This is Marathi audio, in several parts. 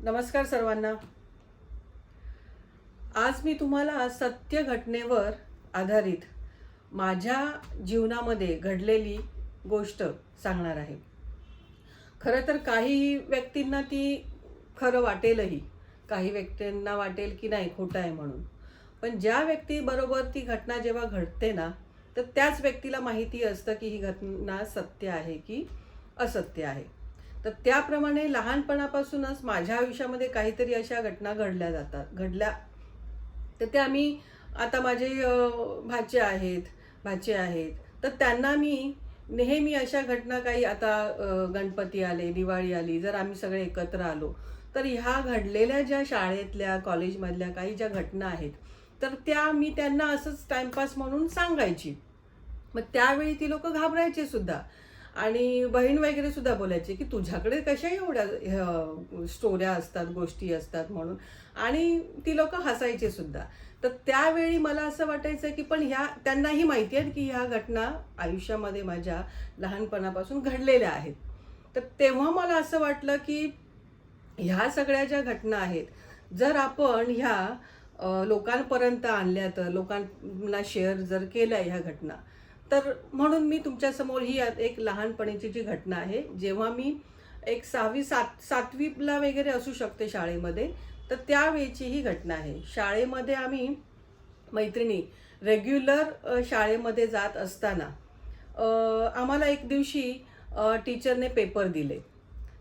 नमस्कार सर्वांना. आज मी तुम्हाला सत्य घटनेवर आधारित माझ्या जीवनामध्ये घडलेली गोष्ट सांगणार आहे. खरं तर काही व्यक्तींना ती खरं वाटेलही. काही व्यक्तींना वाटेल की नाही खोटं आहे म्हणून. पण ज्या व्यक्तीबरोबर ती घटना जेव्हा घडते ना तर त्याच व्यक्तीला माहिती असतं की ही घटना सत्य आहे की असत्य आहे. तर त्याप्रमाणे लहानपणापासूनच माझ्या आयुष्यामध्ये काहीतरी अशा घटना घडल्या जातात घडल्या. तर त्या मी आता माझे भाचे आहेत भाचे आहेत. तर त्यांना मी नेहमी अशा घटना काही आता गणपती आले दिवाळी आली जर आम्ही सगळे एकत्र आलो तर ह्या घडलेल्या ज्या शाळेतल्या कॉलेजमधल्या काही ज्या घटना आहेत तर त्या मी त्यांना असंच टाइमपास म्हणून सांगायची. मग त्यावेळी ती लोक घाबरायचे सुद्धा. आणि बहीण वगैरे सुद्धा बोलायचे की तुझ्याकडे कशा एवढ्या स्टोऱ्या असतात गोष्टी असतात म्हणून. आणि ती लोक हसायचे सुद्धा. तर त्यावेळी मला असं वाटायचं की पण ह्या त्यांनाही माहिती आहे की ह्या घटना आयुष्यामध्ये माझ्या लहानपणापासून घडलेल्या आहेत. तर तेव्हा मला असं वाटलं की ह्या सगळ्या ज्या घटना आहेत जर आपण ह्या लोकांपर्यंत आणल्या तर लोकांना शेअर जर केल्या ह्या घटना तर म्हणून मी तुमच्यासमोर ही आत- एक लहानपणीची जी घटना आहे जेव्हा मी एक सहावी सात सातवीला वगैरे असू शकते शाळेमध्ये तर त्यावेळची ही घटना आहे. शाळेमध्ये आम्ही मैत्रिणी रेग्युलर शाळेमध्ये जात असताना आम्हाला एक दिवशी टीचरने पेपर दिले.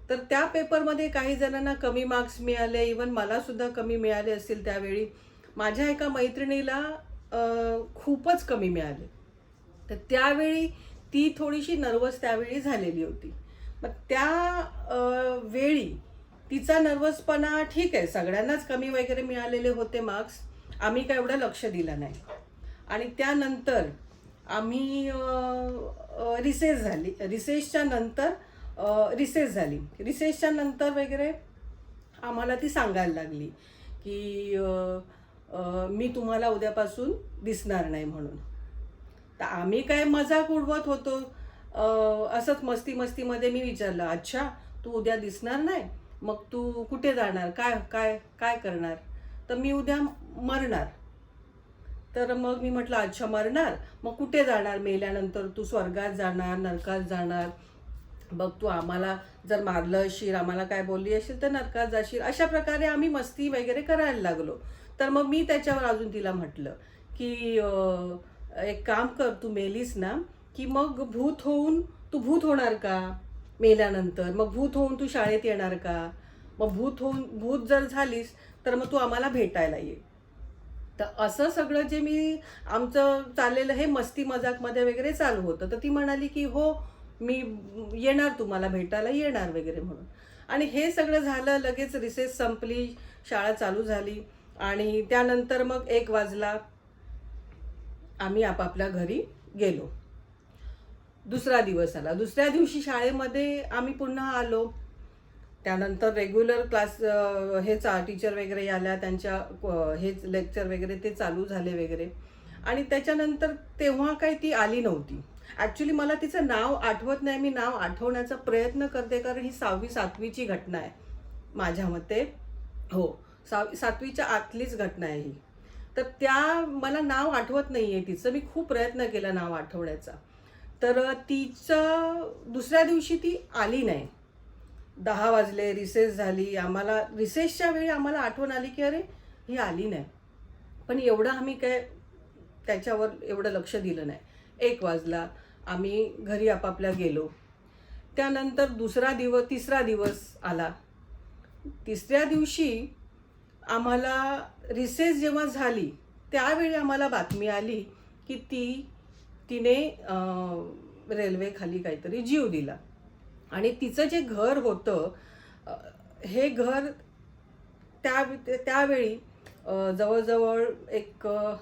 तर त्या पेपरमध्ये काही जणांना कमी मार्क्स मिळाले इवन मलासुद्धा कमी मिळाले असतील त्यावेळी. माझ्या एका मैत्रिणीला खूपच कमी मिळाले. तर त्यावेळी ती थोडीशी नर्वस त्यावेळी झालेली होती. मग त्या वेळी तिचा नर्वसपणा ठीक आहे सगळ्यांनाच कमी वगैरे मिळालेले होते मार्क्स आम्ही काय एवढं लक्ष दिलं नाही. आणि त्यानंतर आम्ही रिसेस झाली. रिसेसच्या नंतर रिसेस झाली. रिसेसच्या नंतर वगैरे आम्हाला ती सांगायला लागली की मी तुम्हाला उद्यापासून दिसणार नाही म्हणून. तर आम्ही काय मजाक उडवत होतो. असंच मस्ती मस्तीमध्ये मी विचारलं अच्छा तू उद्या दिसणार नाही? मग तू कुठे जाणार? काय काय काय करणार? तर मी उद्या मरणार. तर मग मी म्हटलं अच्छा मरणार. मग कुठे जाणार? मेल्यानंतर तू स्वर्गात जाणार नरकात जाणार. बघ तू आम्हाला जर मारलं असेल आम्हाला काय बोलली असेल तर नरकात जाशील. अशा प्रकारे आम्ही मस्ती वगैरे करायला लागलो. तर मग मी त्याच्यावर अजून तिला म्हटलं की एक काम कर तू मेलीस ना की मग भूत होऊन तू भूत होणार का मेल्यानंतर? मग भूत होऊन तू शाळेत येणार का? मग भूत होऊन भूत जर झालीस तर मग तू आम्हाला भेटायला ये. तर असं सगळं जे मी आमचं चाललेलं हे मस्ती मजाकमध्ये वगैरे चालू होतं. तर ती म्हणाली की हो मी येणार तुम्हाला भेटायला येणार वगैरे म्हणून. आणि हे सगळं झालं लगेच रिसेस संपली शाळा चालू झाली. आणि त्यानंतर मग एक वाजला आम्ही आपापल्या घरी गेलो. दुसरा दिवस आला. दुसऱ्या दिवशी शाळेमध्ये आम्ही पुन्हा आलो. त्यानंतर रेग्युलर क्लास हेच हे चा टीचर वगैरे आल्या. त्यांच्या हेच लेक्चर वगैरे ते चालू झाले वगैरे. आणि त्याच्यानंतर तेव्हा काही ती आली नव्हती. ॲक्च्युली मला तिचं नाव आठवत नाही. मी नाव आठवण्याचा प्रयत्न करते कारण ही सहावी सातवीची घटना आहे. माझ्या मते हो. साव सातवीच्या आतलीच घटना आहे ही. तर त्या मला नाव आठवत नाही आहे तिचं. मी खूप प्रयत्न केला नाव आठवण्याचा. तर तिचं दुसऱ्या दिवशी ती आली नाही. दहा वाजले रिसेस झाली. आम्हाला रिसेसच्या वेळी आम्हाला आठवण आली की अरे ही आली नाही. पण एवढं आम्ही काय त्याच्यावर एवढं लक्ष दिलं नाही. एक वाजला. आम्ही घरी आपापल्या गेलो. त्यानंतर दुसरा दिवस तिसरा दिवस आला. तिसऱ्या दिवशी आम्हाला रिसेस जेव्हा झाली त्यावेळी आम्हाला बातमी आली की ती तिने रेल्वेखाली काहीतरी जीव दिला. आणि तिचं जे घर होतं हे घर त्या त्यावेळी जवळजवळ एक अ,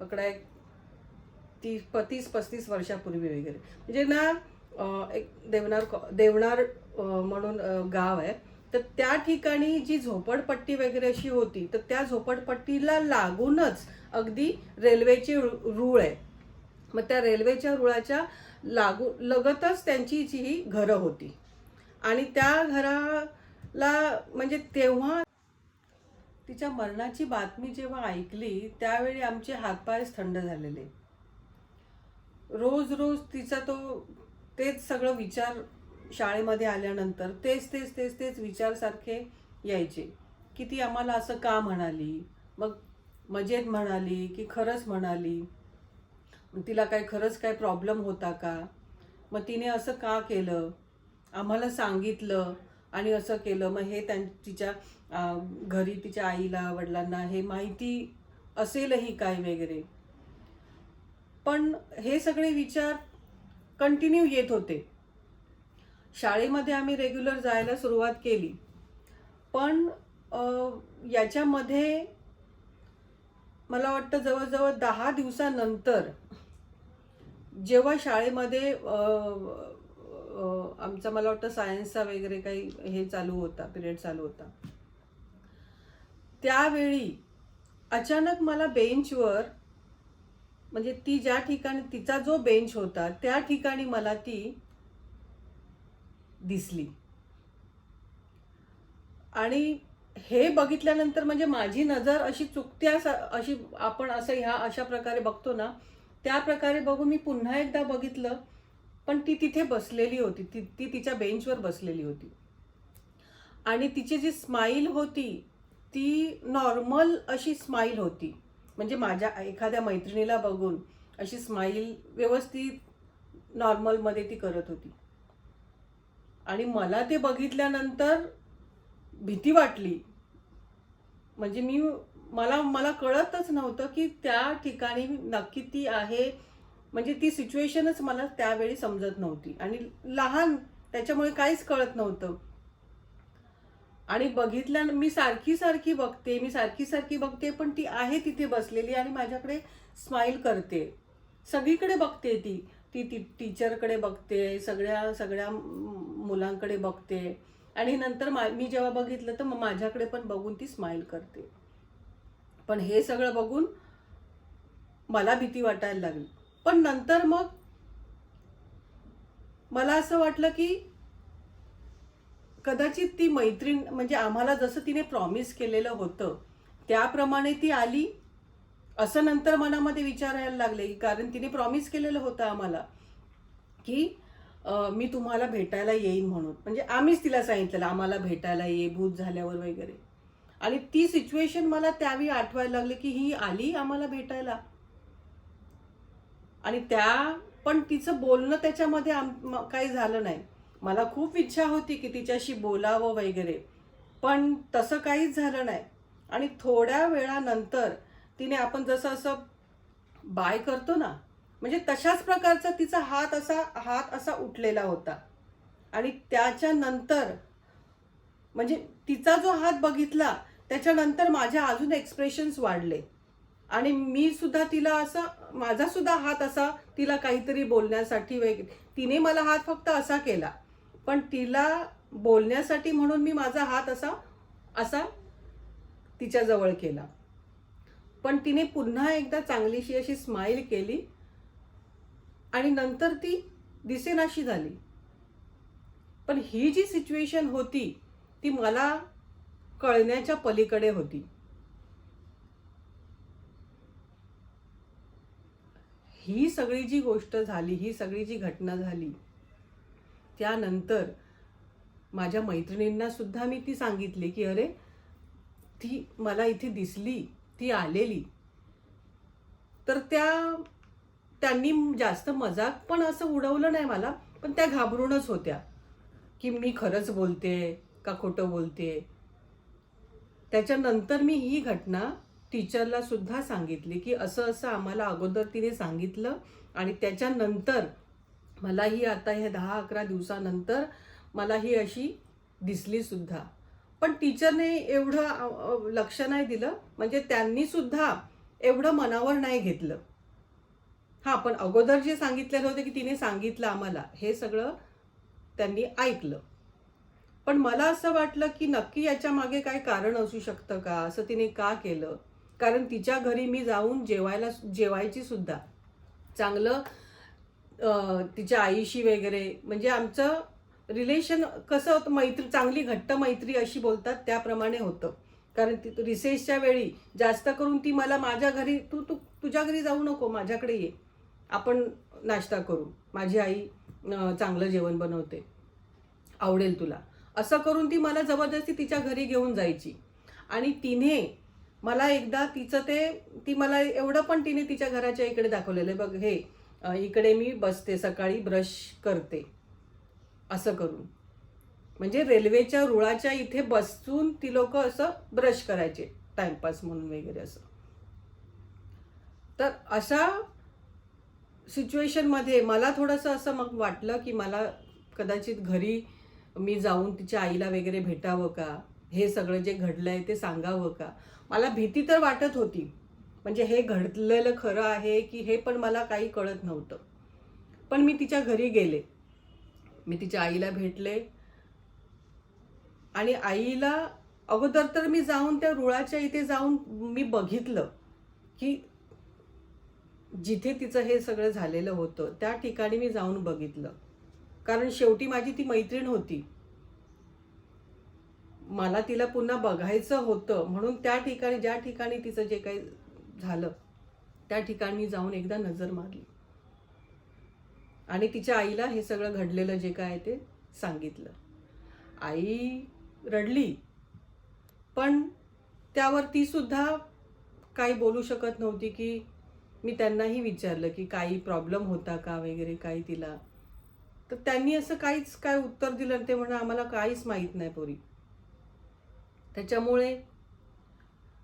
पकडा एक तीस पस्तीस पस्तीस वर्षापूर्वी वगैरे. म्हणजे ना एक देवनार कॉ- देवनार म्हणून गाव आहे. तर त्या ठिकाणी जी झोपडपट्टी वगैरे अशी होती तर त्या झोपडपट्टीला लागूनच अगदी रेल्वेची रूळ आहे मग त्या रेल्वेच्या रुळाच्या लागू लगतच त्यांची जी ही घरं होती. आणि त्या घराला म्हणजे तेव्हा तिच्या मरणाची बातमी जेव्हा ऐकली त्यावेळी आमचे हातपायच थंड झालेले. रोज रोज तिचा तो तेच सगळं विचार शाळेमध्ये आल्यानंतर तेच तेच तेच तेच विचारसारखे यायचे की ती आम्हाला असं का म्हणाली? मग मजेत म्हणाली की खरंच म्हणाली? मग तिला काय खरंच काय प्रॉब्लेम होता का? मग तिने असं का केलं? आम्हाला सांगितलं आणि असं केलं. मग हे त्यां तिच्या घरी तिच्या आईला वडिलांना हे माहिती असेलही काय वगैरे. पण हे सगळे विचार कंटिन्यू येत होते. शाळेमध्ये आम्ही रेग्युलर जायला सुरुवात केली. पण याच्यामध्ये मला वाटतं जवळजवळ दहा दिवसानंतर जेव्हा शाळेमध्ये आमचा मला वाटतं सायन्सचा वगैरे काही हे चालू होता पिरियड चालू होता. त्यावेळी अचानक मला बेंचवर म्हणजे ती ज्या ठिकाणी तिचा जो बेंच होता त्या ठिकाणी मला ती दिसली. आणि हे बघितल्यानंतर म्हणजे माझी नजर अशी चुकत्या अशी आपण असं ह्या अशा प्रकारे बघतो ना त्या प्रकारे बघून मी पुन्हा एकदा बघितलं पण ती तिथे बसलेली होती. ती ती तिच्या बेंचवर बसलेली होती. आणि तिची जी स्माईल होती ती नॉर्मल अशी स्माईल होती. म्हणजे माझ्या एखाद्या मैत्रिणीला बघून अशी स्माईल व्यवस्थित नॉर्मलमध्ये ती करत होती. आणि मला ते बघितल्यानंतर भीती वाटली. म्हणजे मी मला मला कळतच नव्हतं की त्या ठिकाणी नक्की ती आहे. म्हणजे ती सिच्युएशनच मला त्यावेळी समजत नव्हती. आणि लहान त्याच्यामुळे काहीच कळत नव्हतं. आणि बघितल्या मी सारखी सारखी बघते मी सारखी सारखी बघते पण ती आहे तिथे बसलेली आणि माझ्याकडे स्माईल करते. सगळीकडे बघते ती. ती ती टीचरकडे बघते सगळ्या सगळ्या मुलांकडे बघते. आणि नंतर मा मी जेव्हा बघितलं तर मग माझ्याकडे पण बघून ती स्माईल करते. पण हे सगळं बघून मला भीती वाटायला लागली. पण नंतर मग मला असं वाटलं की कदाचित ती मैत्रीण म्हणजे आम्हाला जसं तिने प्रॉमिस केलेलं होतं त्याप्रमाणे ती आली असं नंतर मनामध्ये विचारायला लागले की कारण तिने प्रॉमिस केलेलं होतं आम्हाला की मी तुम्हाला भेटायला येईन म्हणून. म्हणजे आम्हीच तिला सांगितलेलं आम्हाला भेटायला ये भूत झाल्यावर वगैरे. आणि ती सिच्युएशन मला त्यावेळी आठवायला लागली की ही आली आम्हाला भेटायला. आणि त्या पण तिचं बोलणं त्याच्यामध्ये आम- काही झालं नाही. मला खूप इच्छा होती की तिच्याशी बोलावं वगैरे पण तसं काहीच झालं नाही. आणि थोड्या वेळानंतर तिने आपण जसं असं बाय करतो ना म्हणजे तशाच प्रकारचा तिचा हात असा हात असा उठलेला होता. आणि त्याच्यानंतर म्हणजे तिचा जो हात बघितला त्याच्यानंतर माझ्या अजून एक्सप्रेशन्स वाढले. आणि मी सुद्धा तिला असा माझा सुद्धा हात असा तिला काहीतरी बोलण्यासाठी वगैरे तिने मला हात फक्त असा केला. पण तिला बोलण्यासाठी म्हणून मी माझा हात असा असा तिच्याजवळ केला. पण तिने पुन्हा एकदा चांगलीशी अशी स्माईल केली आणि नंतर ती दिसेनाशी झाली. पण ही जी सिच्युएशन होती ती मला कळण्याच्या पलीकडे होती. ही सगळी जी गोष्ट झाली ही सगळी जी घटना झाली त्यानंतर माझ्या मैत्रिणींना सुद्धा मी ती सांगितली की अरे ती मला इथे दिसली. ती आलेली. तर त्या त्यांनी जास्त मजाक पण असं उडवलं नाही मला पण त्या घाबरूनच होत्या. की मी खरंच बोलते का खोटं बोलते? त्याच्यानंतर मी ही घटना टीचरला सुद्धा सांगितली की असं असं आम्हाला अगोदर तिने सांगितलं आणि त्याच्यानंतर मला ही आता ह्या दहा अकरा दिवसानंतर मला ही अशी दिसली सुद्धा. पण टीचरने एवढं लक्ष नाही दिलं म्हणजे त्यांनी सुद्धा एवढं मनावर नाही घेतलं. हां पण अगोदर जे सांगितलेलं होतं की तिने सांगितलं आम्हाला हे सगळं त्यांनी ऐकलं. पण मला असं वाटलं की नक्की याच्या मागे काय कारण असू शकतं का? असं तिने का केलं? कारण तिच्या घरी मी जाऊन जेवायला जेवायची सुद्धा. चांगलं तिच्या आईशी वगैरे म्हणजे आमचं रिलेशन कसं होतं मैत्री चांगली घट्ट मैत्री अशी बोलतात त्याप्रमाणे होतं. कारण ती रिसेसच्या वेळी जास्त करून ती मला माझ्या घरी तू तू तुझ्या घरी जाऊ नको माझ्याकडे ये. आपण नाश्ता करू. माझी आई चांगलं जेवण बनवते. आवडेल तुला. असं करून ती मला जबरदस्ती तिच्या घरी घेऊन जायची. आणि तिने मला एकदा तिचं ते ती मला एवढं पण तिने तिच्या घराच्या इकडे दाखवलेलं आहे. बघ हे इकडे मी बसते सकाळी ब्रश करते. असं करून. म्हणजे रेल्वेच्या रुळाच्या इथे बसून ती लोक असं ब्रश करायचे टाइमपास म्हणून वगैरे असं. तर अशा सिच्युएशनमध्ये मला थोडंसं असं मग वाटलं की मला कदाचित घरी मी जाऊन तिच्या आईला वगैरे भेटावं का? हे सगळं जे घडलं आहे ते सांगावं का? मला भीती तर वाटत होती. म्हणजे हे घडलेलं खरं आहे की हे पण मला काही कळत नव्हतं. पण मी तिच्या घरी गेले. मी तिच्या आईला भेटले. आणि आईला अगोदर तर मी जाऊन त्या रुळाच्या इथे जाऊन मी बघितलं की जिथे तिचं हे सगळं झालेलं होतं त्या ठिकाणी मी जाऊन बघितलं. कारण शेवटी माझी ती मैत्रीण होती. मला तिला पुन्हा बघायचं होतं म्हणून त्या ठिकाणी ज्या ठिकाणी तिचं जे काही झालं त्या ठिकाणी मी जाऊन एकदा नजर मारली. आणि तिच्या आईला हे सगळं घडलेलं जे काय आहे ते सांगितलं. आई रडली पण त्यावर ती सुद्धा काही बोलू शकत नव्हती की मी त्यांनाही विचारलं की काही प्रॉब्लेम होता का वगैरे काही तिला. तर त्यांनी असं काहीच काय उत्तर दिलं ते म्हणा आम्हाला काहीच माहीत नाही पोरी. त्याच्यामुळे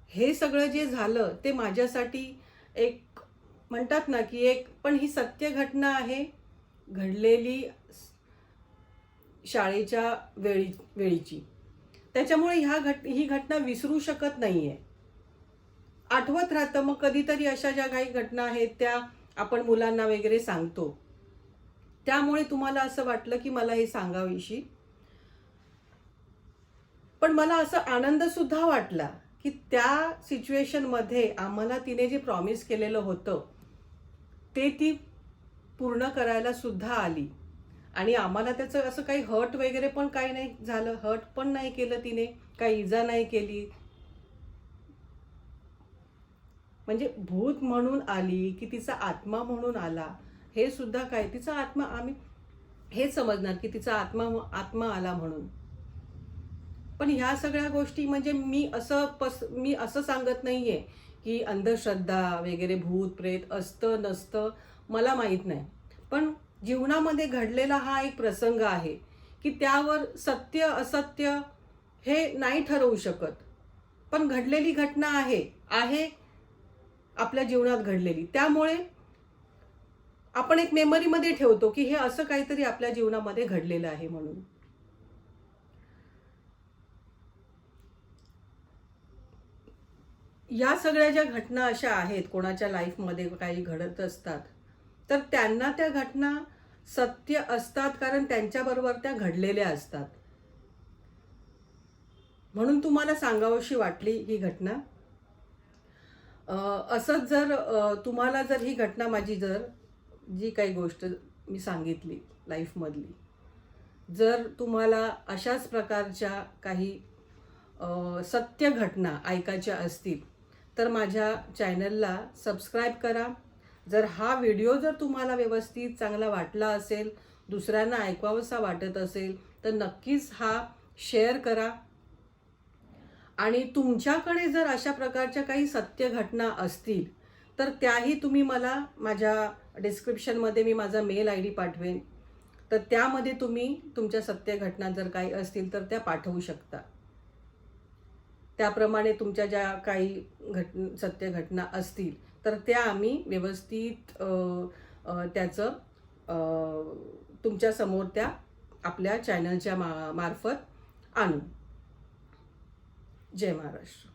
हे सगळं जे झालं ते माझ्यासाठी एक म्हणतात ना की एक पण ही सत्य घटना आहे घडलेली शाळेच्या वेळी वेळीची. त्याच्यामुळे ह्या घट ही घटना विसरू शकत नाही आहे आठवत राहतं मग कधीतरी अशा ज्या काही घटना आहेत त्या आपण मुलांना वगैरे सांगतो. त्यामुळे तुम्हाला असं वाटलं की मला हे सांगावीशी? पण मला असं आनंदसुद्धा वाटला की त्या सिच्युएशनमध्ये आम्हाला तिने जे प्रॉमिस केलेलं होतं ते ती पूर्ण करायला सुद्धा आली. आणि आम्हाला त्याचं असं काही हर्ट वगैरे पण काही नाही झालं. हर्ट पण नाही केलं तिने. काही इजा नाही केली. म्हणजे भूत म्हणून आली की तिचा आत्मा म्हणून आला हे सुद्धा काय तिचा आत्मा आम्ही हे समजणार की तिचा आत्मा आत्मा आला म्हणून. पण ह्या सगळ्या गोष्टी म्हणजे मी असं पस मी असं सांगत नाही आहे की अंधश्रद्धा वगैरे भूत प्रेत असतं नसतं मला माहीत नाही. पण जीवनामध्ये घडलेला हा एक प्रसंग आहे की त्यावर सत्य असत्य हे नाही ठरवू शकत. पण घडलेली घटना आहे आहे आपल्या जीवनात घडलेली. त्यामुळे आपण एक मेमरीमध्ये ठेवतो की हे असं काहीतरी आपल्या जीवनामध्ये घडलेलं आहे म्हणून. या सगळ्या ज्या घटना अशा आहेत कोणाच्या लाईफमध्ये काही घडत असतात तर त्यांना त्या घटना सत्य असतात कारण त्यांच्याबरोबर त्या घडलेल्या असतात. म्हणून तुम्हाला सांगावशी वाटली ही घटना? असंच जर तुम्हाला जर ही घटना माझी जर जी काही गोष्ट मी सांगितली लाईफमधली जर तुम्हाला अशाच प्रकारच्या काही सत्य घटना ऐकायच्या असतील तर माझ्या चॅनलला सबस्क्राईब करा. जर हा व्हिडिओ जर तुम्हाला व्यवस्थित चांगला वाटला असेल दुसऱ्यांना ऐकवावसा वाटत असेल तर नक्कीच हा शेअर करा. आणि तुमच्याकडे जर अशा प्रकारच्या काही सत्य घटना असतील तर त्याही तुम्ही मला माझ्या डिस्क्रिप्शनमध्ये मी माझा मेल आय डी पाठवेन. तर त्यामध्ये तुम्ही तुमच्या सत्य घटना जर काही असतील तर त्या पाठवू शकता. त्याप्रमाणे तुमच्या ज्या काही घट सत्य घटना असतील तर त्या आम्ही व्यवस्थित त्याचं तुमच्यासमोर त्या आपल्या चॅनलच्या मा मार्फत आणू. जय महाराष्ट्र.